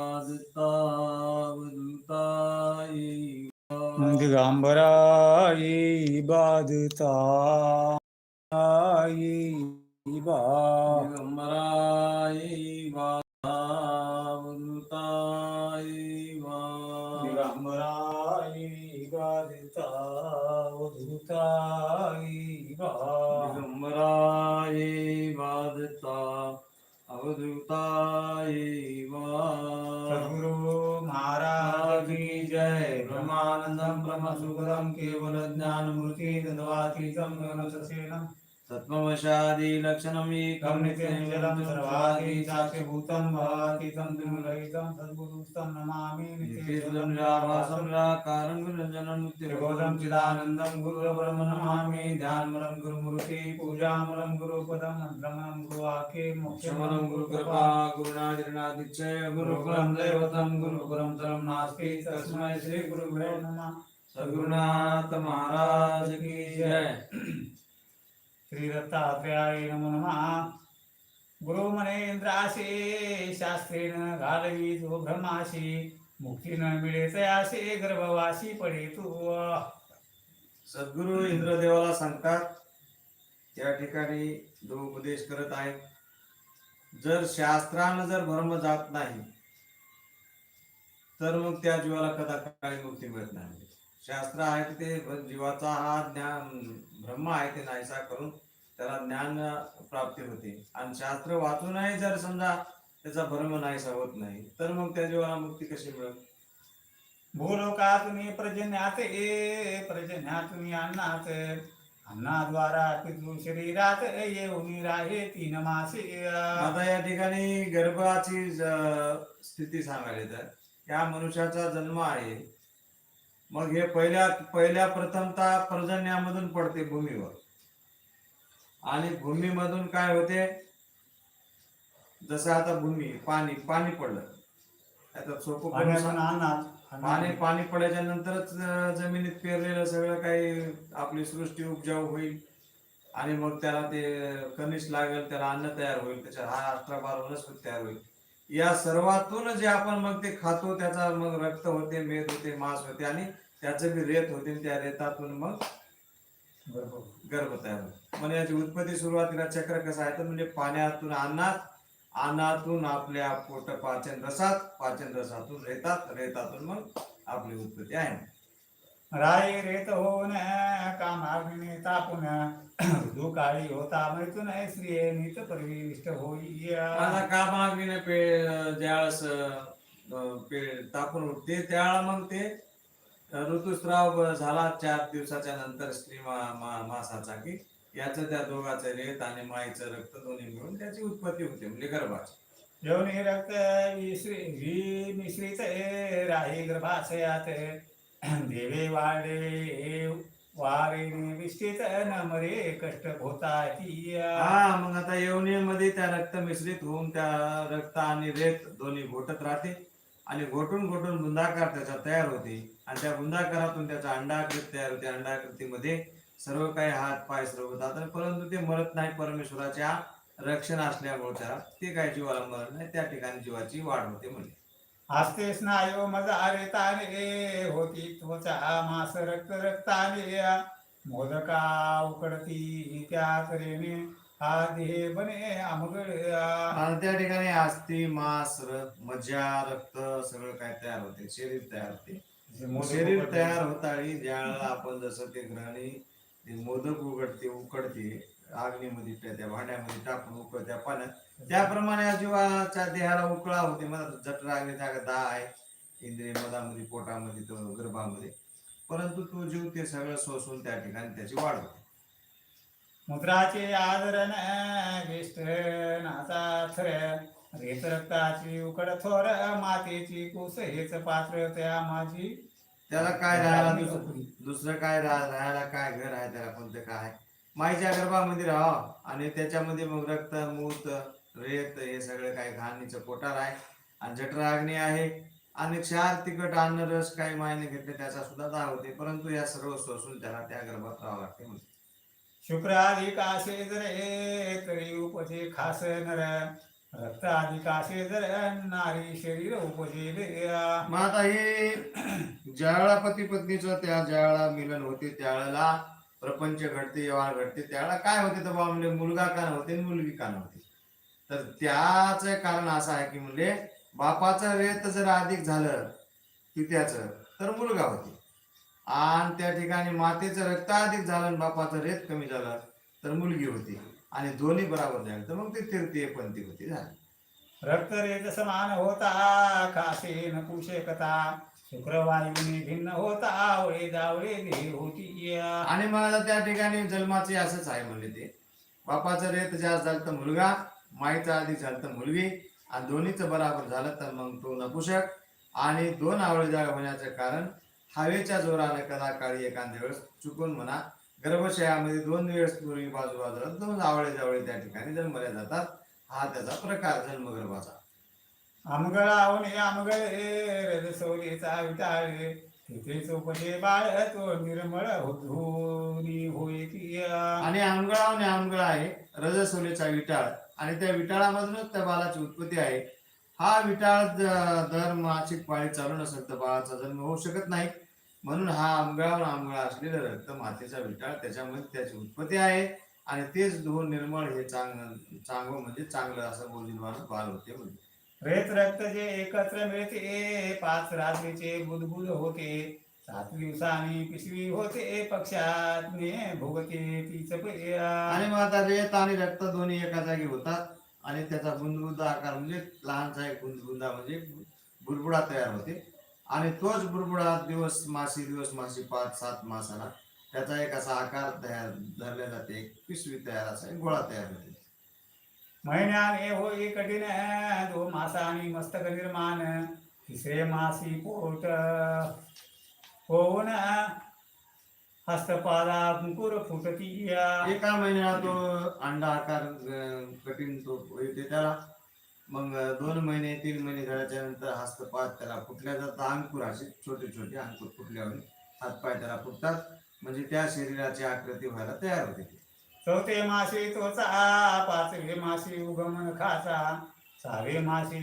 वाजता वदुताई दिगंबराई बाधता आई बा दिगंबराई वाजता वदुताई वा दिगंबराई बाधता वधुताई बा दिगंबराई वाजता अवधूताई ब्रह्मानंदम ब्रह्म सुखदम केवल ज्ञान मूर्ति तद्वातीतम गगनससेनम तत्त्ववशादि लक्षणम् एकं कम नित्यं जलं सर्वादि साक्षिभूतं भवातीतं दुर्लभितं सद्गुरुस्तं नमामि नित्यं निराभासं निराकारं निरञ्जनं त्रिबोधं चिदानन्दं गुरुरपरं नमामि ध्यानमलं गुरुमूर्ति पूजामलं गुरुपदं मन्त्रमलं गुरुवाक्ये क्षमनं गुरुकृपा गुरुणादिर्णादिच्छय गुरुकुलं गुरुकुलं दैवतं गुरुकुलं तरं नास्ति तस्मै श्रीगुरुभ्यो नमः। सद्गुरुनाथ महाराज की जय। श्रीदत्तात्रेयाय नमो नमः। गुरु म्हणे शास्त्रेण घालवी जो भ्रमाशी मुक्ती न मिळे तयासे गर्भवासी पडे तू सद्गुरु इंद्रदेवाला सांगतात त्या ठिकाणी जो उपदेश करत आहेत जर शास्त्रानं जर भ्रम जात नाही तर मग त्या जीवाला कदा काळी मुक्ती मिळत नाही. शास्त्र आहे ते जीवाचा हा ज्ञान ब्रह्म आहे ते नाहीसा करून त्याला ज्ञान प्राप्ती होते. आणि शास्त्र वाचूनही जर समजा त्याचा भ्रम नाहीसा होत नाही तर मग त्या जीवाला मुक्ती कशी मिळेल? भूलोकातुनी प्रजन्यात ये प्रजन्यातुनी अन्नात. अन्नाद्वारा पितृ शरीरात येऊनी राहे तीन मासे. आता या ठिकाणी गर्भाची स्थिती सांगायला तर या मनुष्याचा जन्म आहे. मग हे पहिल्या पहिल्या प्रथमता पर्जन्यामधून पडते भूमीवर. आणि भूमीमधून काय होते? जसं आता भूमी पाणी पाणी पडलं. आता सोपं पाणी. पाणी पडायच्या नंतरच जमिनीत पेरलेलं सगळं काही आपली सृष्टी उपजाऊ होईल. आणि मग त्याला ते कनिष लागेल त्याला अन्न तयार होईल त्याच्या हा अठरा वनस्पती तयार होईल. या सर्वातून जे आपण मग ते खातो त्याचा मग रक्त होते मेद होते मांस होते आणि त्याचं बी रेत होते त्या रेतातून मग. गर्भ तयार होतो म्हणजे याची उत्पत्ती सुरुवातीला चक्र कसं आहे तर म्हणजे पाण्यातून अन्नात अन्नातून आपल्या पोट पाचन रसात पाचन रसातून रेतात रेतातून मग आपली उत्पत्ती आहे राय रेत होऊन कामाग्नी तापून ऋतू काळी होता मृत्यून स्त्रिये नित परिविष्ट होई आता कामाग्नीने पे ज्यावेळेस पे तापून उठते त्यावेळेला मग ते ऋतुस्राव झाला चार दिवसाच्या नंतर स्त्री मा- मा- मासाचा की याचं त्या दोघाचं रेत आणि माईचं रक्त दोन्ही मिळून त्याची उत्पत्ती होते म्हणजे गर्भाची. योनी रक्त विश्री वी मिश्रित राही गर्भाशयात देवे वाडे वारेने विष्टीत नमरे कष्ट होता हा मग आता यवनीमध्ये त्या रक्त मिश्रित होऊन त्या रक्त आणि रेत दोन्ही घोटत राहते. आणि घोटून घोटून बुंदाकार त्याचा तयार होते. आणि त्या बुंदाकारातून त्याचा अंडाकृत तयार होते. अंडाकृतीमध्ये सर्व काही हात पाय सर्व होतात परंतु ते मरत नाही परमेश्वराच्या रक्षण असल्यामुळे त्याला ते काही जीवाला मरत नाही. त्या ठिकाणी जीवाची वाढ होते म्हणजे आस्ते स्नायू मजारे ताने होती त्वचा मास रक्त रक्ताने मोदका उकडती त्या तऱ्हेने हा देह बने आमगड त्या ठिकाणी अस्थि मांस रक्त मज्जा रक्त सगळं काय तयार होते शरीर तयार होते. शरीर तयार होता आणि ज्यावेळेला आपण जसं ते ग्रहणी मोदक उघडते उकडते अग्नीमध्ये त्या भांड्यामध्ये टाकून उकळत्या पाण्यात त्याप्रमाणे या जीवाच्या देहाला उकळा होते. मला जठरा अग्नीचा दहा आहे. इंद्रिय मधामध्ये पोटामध्ये तो गर्भामध्ये. परंतु तो जीव ते सगळं सोसून त्या ठिकाणी त्याची वाढ होते. मुद्राचे आदरण नाचा थर. रेत रक्ताची उकड थोर मातेची कुस. हेच पात्र त्या माझी त्याला काय राहायला दुसरं काय राहायला काय घर आहे? त्याला कोणतं काय आहे? माईच्या गर्भामध्ये राहा. आणि त्याच्यामध्ये मग रक्त मूत रेत हे सगळं काय घाणीचं पोटार आहे. आणि जठराग्नी आहे. आणि क्षार तिखट अन्न रस काही मायने घेतले त्याचा सुद्धा दाह होते. परंतु या सर्व सोसून त्याला त्या गर्भात राहावं लागते म्हणजे शुक्राधिक आसे जर हे तरी उपजे खास नर. रक्त अधिकाशे जर नारी शरीर उपजे मग आता हे ज्यावेळा पती पत्नीचं त्या ज्यावेळा मिलन होते त्यावेळेला प्रपंच घडते व्यवहार घडते त्यावेळेला काय होते तर बाबा म्हणजे मुलगा का नव्हते मुलगी का नव्हती? तर त्याच कारण असं आहे की म्हणजे बापाचं रेत जर अधिक झालं पित्याचं तर मुलगा होते. आणि त्या ठिकाणी मातेचं रक्त अधिक झालं आणि बापाचं रेत कमी झालं तर मुलगी होती. आणि दोन्ही बराबर झाले. तर मग ते तृतीय पंथी होती झाली. रक्त रेत समान होता कासे न कुशेकता शुक्रवायुने भिन्न होता आवळे जावळे देह होती आणि आता त्या ठिकाणी जन्माचे असंच आहे म्हणले ते. बापाचं रेत जास्त झालं तर मुलगा माईचा आधी झालं तर मुलगी आणि दोन्हीचं बराबर झालं तर मग तो नपुषक. आणि दोन आवळे जाळ होण्याचं कारण हवेच्या जोराने कदा काळी एखाद्या वेळेस चुकून म्हणा गर्भशयामध्ये दोन वेळेस पूर्वी बाजू बाजूला दोन आवळे जावळे त्या ठिकाणी जन्मल्या जातात. हा त्याचा प्रकार जन्मगर्भाचा. आमगळावणे आमगळे रजसोलीचा विटाळे तिथे चोपटे बाळ तो निर्मळ धुनी होय आणि आंगळा आणि आंगळा आहे रजसोलेचा विटाळ. आणि त्या विटाळामधूनच त्या बाळाची उत्पत्ती आहे. हा विटाळ दर मासिक पाळी चालू नसेल तर बाळाचा जन्म होऊ शकत नाही. म्हणून हा आंबळावर आंबळा असलेलं रक्त मातेचा विटाळ त्याच्यामध्ये त्याची उत्पत्ती आहे. आणि तेच धुवून निर्मळ हे चांग चांगलं म्हणजे चांगलं असं बोलीमान बाल होते म्हणजे रेत रक्त जे एकत्र मिळते पाच रात्रीचे बुदबुद होते. सात दिवसांनी पिशवी होते पक्षात. ने भोगते तीच आणि मग आता रेत आणि रक्त दोन्ही एका जागी होतात. आणि त्याचा बुंदबुंदा आकार म्हणजे लहानसा एक बुंदबुंदा म्हणजे बुडबुडा तयार होते. आणि तोच बुडबुडा दिवस मासी दिवस मासी पाच सात मासाला त्याचा एक असा आकार तयार धरला जाते. एक पिशवी तयार असा एक गोळा तयार होते. महिन्याने होई कठीण दो मासानी मस्तक निर्माण. तिसरे मासी पोट. होऊन हस्तपादा अंकुर फुटती एका महिन्याला तो अंडा आकार कठीण तो येते त्याला. मग दोन महिने तीन महिने झाल्याच्यानंतर हस्तपात त्याला फुटल्या जातात. अंकुर असे छोटे छोटे अंकुर फुटल्यावर हातपाय त्याला फुटतात. म्हणजे त्या शरीराची आकृती व्हायला तयार होते. चौथे मासी तोचा पाचवे मासी उगमन खाचा सहावे मासी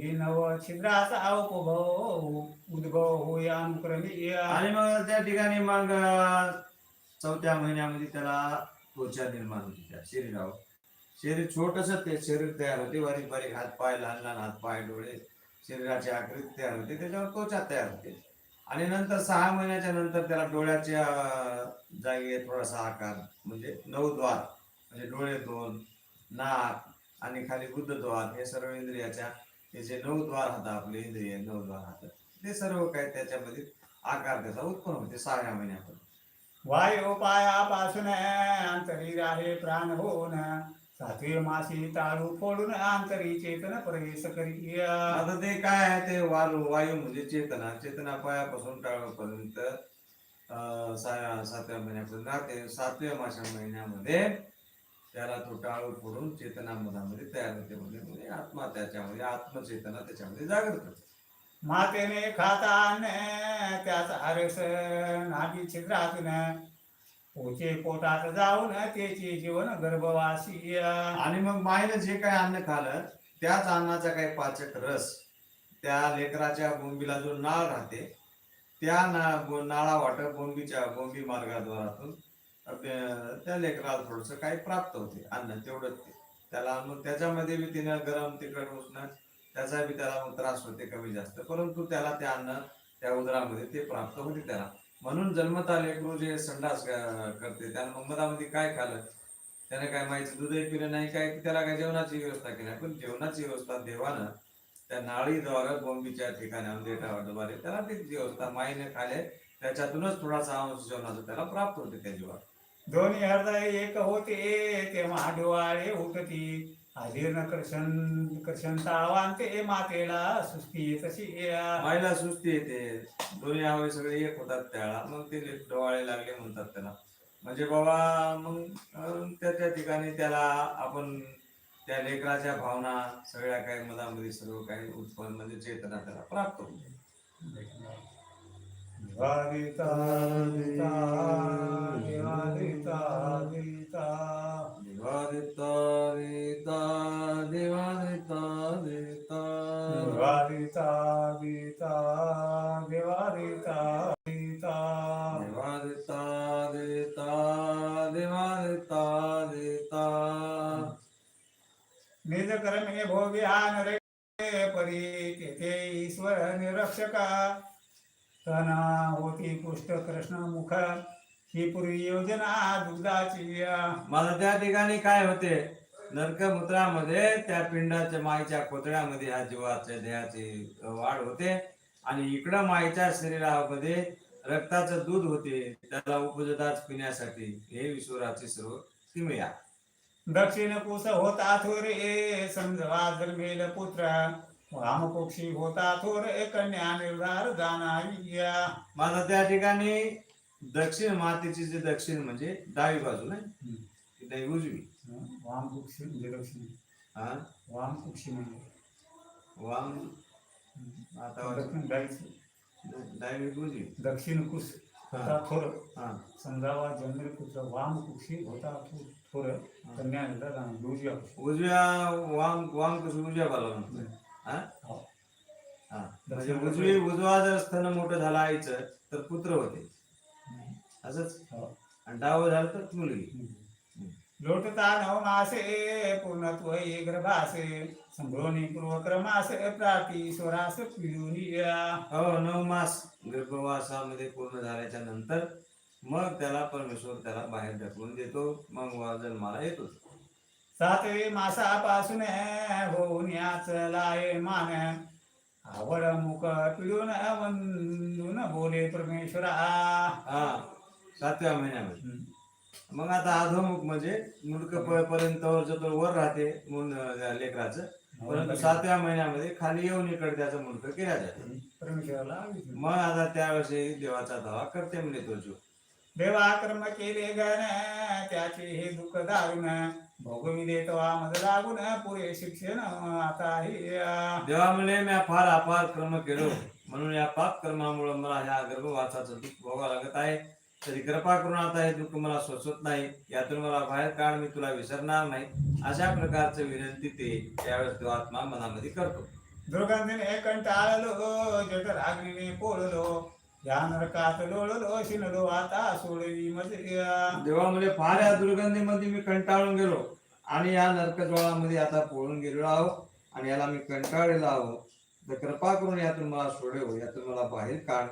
ही नव छिद्राचा उपभव उद्भव होय अनुक्रमी आणि मग त्या ठिकाणी मग चौथ्या महिन्यामध्ये त्याला त्वचा निर्माण होती त्या शरीरावर. शरीर छोटस ते शरीर तयार होते बारीक बारीक हात पाय लहान लहान हात पाय डोळे शरीराची आकृती तयार होते त्याच्यावर त्वचा तयार होते. आणि नंतर सहा महिन्याच्या नंतर त्याला डोळ्याच्या अं, जागी थोडासा आकार म्हणजे नऊ द्वार म्हणजे डोळे दोन नाक आणि खाली बुद्धद्वार हे सर्व इंद्रियाच्या हे जे नऊ द्वार हातात आपले इंद्रिय नऊ द्वार हातात ते सर्व काय त्याच्यामध्ये आकार त्याचा उत्पन्न होते सहाव्या महिन्यापर्यंत वायू पायापासून अंतरी राहे प्राण होऊन. सातवे मासी ताळू फोडून अंतरी चेतन प्रवेश करी आता ते काय आहे ते वायू वायू म्हणजे चेतना. चेतना पायापासून टाळापर्यंत सातव्या महिन्यापर्यंत राहते. सातव्या मासा महिन्यामध्ये त्याला तो टाळू फोडून चेतना मनामध्ये तयार होते म्हणजे म्हणजे आत्मा त्याच्यामध्ये आत्मचेतना त्याच्यामध्ये जागृत होते. मातेने खाता अन्न त्याचा रस नाभी छिद्रातून पोचे पोटात जाऊन त्याचे जीवन गर्भवासी आणि मग मायनं जे काही अन्न खाल्लं त्याच अन्नाचा काही पाचक रस त्या लेकराच्या बोंबीला जो नाळ राहते त्या ना नाळा वाटत बोंबीच्या बोंबी मार्गाद्वारातून त्या लेकराला थोडस काही प्राप्त होते अन्न तेवढंच ते. त्याला मग त्याच्यामध्ये बी तिनं गरम तिखट उष्ण त्याचा बी त्याला मग त्रास होते कमी जास्त. परंतु त्याला ते अन्न त्या उदरामध्ये ते प्राप्त होते त्याला. म्हणून जन्मता लेकरू जे संडास करते. त्यानं मग मधामध्ये काय खाल्लं त्याने काय माहिती दूधही पिलं नाही काय त्याला काय जेवणाची व्यवस्था केली पण जेवणाची व्यवस्था देवानं त्या नाळीद्वारे बोंबीच्या ठिकाणी त्याला ती व्यवस्था माईने खाले. त्याच्यातूनच थोडासा अंश जेवणाचा त्याला प्राप्त होते त्या जीवात दोन्ही अर्धा एक होते तेव्हा डोळे उठती न कर्षण कर्षणता ए मातेला सुस्ती तशी माईला सुस्ती येते. दोन्ही हवे सगळे एक होतात त्याला. मग ते डोवाळे लागले म्हणतात त्याला. म्हणजे बाबा मग त्या त्या ठिकाणी त्याला आपण त्या लेकराच्या भावना सगळ्या काही मनामध्ये सर्व काही उत्पन्न म्हणजे चेतना त्याला प्राप्त होते. वादिता दिता, देवादिता दिता. देवादिता दिता देवादिता रीता दिता देवादिता दिता देवा देता देता देवा देता निज कर्मे भोग्यान नरे परी तेथे ईश्वर निरक्षका तना होती पुष्ट कृष्ण मुख ही पूर्वी योजना दुग्धाची माझा त्या ठिकाणी काय होते? नरकमूत्रामध्ये त्या पिंडाच्या माईच्या कोतळ्यामध्ये ह्या जीवाच्या देहाची वाढ होते. आणि इकडं माईच्या शरीरामध्ये रक्ताचं दूध होते. त्याला उपजताच पिण्यासाठी हे विश्वराची सर्व किमया दक्षिण कुस होता थोरे समजवा जन्मेल पुत्र. वामपक्षी होता थोरे कन्या निर्धार जाणारी माझा त्या ठिकाणी दक्षिण मातेची जे दक्षिण म्हणजे डावी बाजू नाही? उजवी. वामपक्षी म्हणजे दक्षिण. हा? वामपक्षी म्हणजे. वाम आता दक्षिण डावीच. डावी उजवी. दक्षिण हा. होता थोर. हा. समजावा जन्मेल पुत्र वामपक्षी होता थो- थोर. कन्या निर्धार अक्षी. उजव्या वाम वाम कसं उजव्या बाजूला म्हणतो म्हणजे उजवी उजवा जर स्तन मोठं झालं आईचं तर पुत्र होते. असंच? हो. आणि डावं झालं तर मुलगी. लोटता नव मासे पूर्णत्व गर्भासे संभ्रोनी पूर्वक्रमासे प्राप्ती स्वरास पिढुनिया हो नऊ मास गर्भवासामध्ये पूर्ण झाल्याच्यानंतर मग त्याला परमेश्वर त्याला बाहेर ढकलून देतो. मग जन्माला येतो. सातवे मासापासून होऊन याच लाय मान. आवड मुख पिढून वंदून बोले परमेश्वरा। हा सातव्या महिन्यामध्ये. मग आता अधोमुख म्हणजे मुडक पर्यंत जो वर राहते मुन लेकराचं परंतु सातव्या महिन्यामध्ये खाली येऊन इकडे त्याचं मुंडक केल्या जाते. परमेश्वराला मग आता त्यावेळेस देवाचा धावा करते म्हणे तो जीव देवा कर्म केले गण त्याचे हे दुःख दारुण. भोगविले तवा मद लागून पुरे शिक्षण आता हे देवा म्हणे मी फार अपार कर्म केलो. म्हणून या पाप कर्मामुळे मला ह्या गर्भवासाचं दुःख भोगावं लागत आहे. तरी कृपा करून आता हे दुःख मला सोसत नाही. यातून मला बाहेर काढ मी तुला विसरणार नाही. अशा प्रकारचं विनंती ते त्यावेळेस तो आत्मा मनामध्ये करतो. दुर्गंधीने कंटाळलो जठर अग्नीने पोळलो या नरकात लोळलो शिनलो आता सोडली मज देवा म्हणजे फार या दुर्गंधीमध्ये मी कंटाळून गेलो. आणि या नरकज्वाळामध्ये आता पोळून गेलेलो आहो. आणि याला मी कंटाळलेलो आहो. तर कृपा करून यातून मला सोडव हो. यातून मला बाहेर काढ.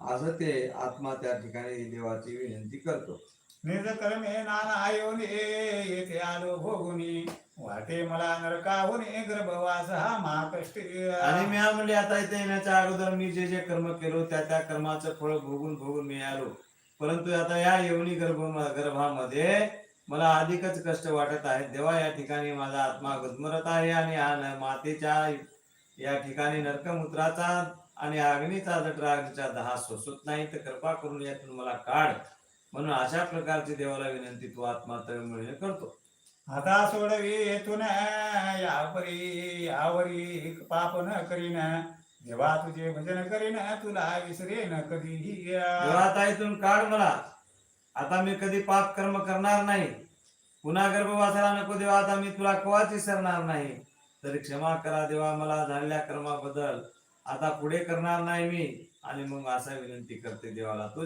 असं ते आत्मा त्या ठिकाणी देवाची विनंती करतो. निज कर्मे नाना येऊन येथे आलो भोगुनी वाटे मला नरकाहून गर्भवास हा महाकष्ट आणि मी म्हणले आता इथे येण्याच्या अगोदर मी जे जे कर्म केलो त्या त्या कर्माचं फळ भोगून भोगून मी आलो. परंतु आता या येवनी गर्भ गर्भामध्ये मला अधिकच कष्ट वाटत आहे देवा या ठिकाणी माझा आत्मा गुदमरत आहे आणि हा मातेच्या या ठिकाणी नरकमूत्राचा आणि अग्नीचा जठराग्नीचा दहा सोसत नाही. तर कृपा करून यातून मला काढ. म्हणून अशा प्रकारची देवाला विनंती तू आत्मा तळमळीने करतो. आता सोडवी येथून यापरी यावरी पाप न करीन. देवा तुझे भजन करीन तुला विसरेन कधीही. आता इथून काढ मला. आता मी कधी पाप कर्म करणार नाही. पुन्हा गर्भवासाला नको देवा आता मी तुला कवाच विसरणार नाही. तरी क्षमा करा देवा मला झालेल्या कर्माबद्दल. आता पुढे करणार नाही मी. आणि मग असा विनंती करते देवाला तो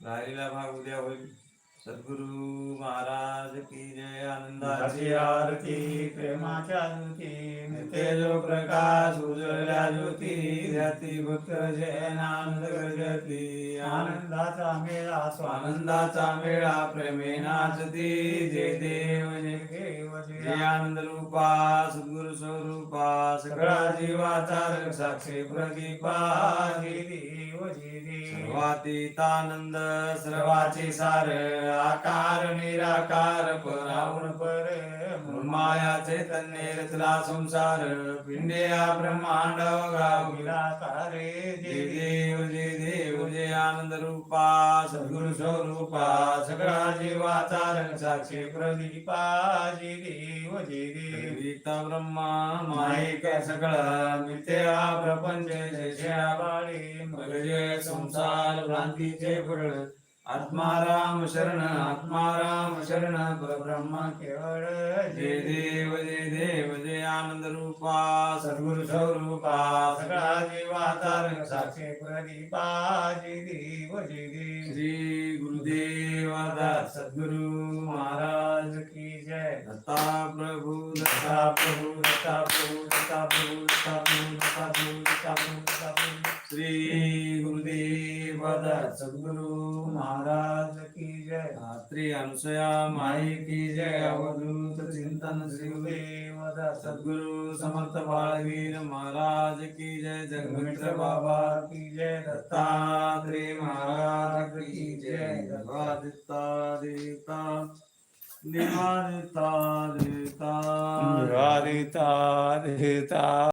राहिलेला भाग उद्या होईल. सद्गुरु महाराज की जय. आनंदाची आरती प्रेमाच्या ज्योती तेजो प्रकाश उजळल्या ज्योती ध्याती भक्त जय आनंद गर्जती आनंदाचा मेळा आनंदाचा मेळा प्रेमे नाचती जय देव जय देव रूपा सद्गुरु स्वरूपा सगळा जीवाचा साक्षी प्रदीपा सर्वातीतानंद सर्वाचे सार आकार निराकार परावण पर माया चैतन्य रचला संसार पिंड्या ब्रह्मांड गाव निराकारे जय देव जय देव जय आनंद रूपा सद्गुरु स्वरूपा सगळा जीवाचा साक्षी प्रदीपा जय देव जय देव ब्रह्मा माईक सगळं मिथ्या प्रपंच जय जया बाळे संसार भ्रांतीचे फळ आत्माराम शरण आत्माराम शरण परब्रह्म केवळ जय देव जय देव जय आनंद रूपा सद्गुरु स्वरूपा सगळा जीवाधार साक्षी प्रदीपा जय देव जय देव. श्री गुरुदेव दत्त सद्गुरु महाराज की जय. दत्ता प्रभु दत्ता दत्ता प्रभु दत्ता प्रभु दत्ता प्रभु दत्ता प्रभु दत्ता प्रभु दत्ता प्रभु दत्ता प्रभु. श्री दत्त सद्गुरु महाराज की जय। रात्री अनुसया माई की जय। अवधूत चिंतन दत्त सद्गुरु समर्थ बाळवीर महाराज की जय। जगमित्र बाबा की जय। दत्तात्रेय महाराज की जय। देवादिता देवता देवादिता देवता दत्ता देता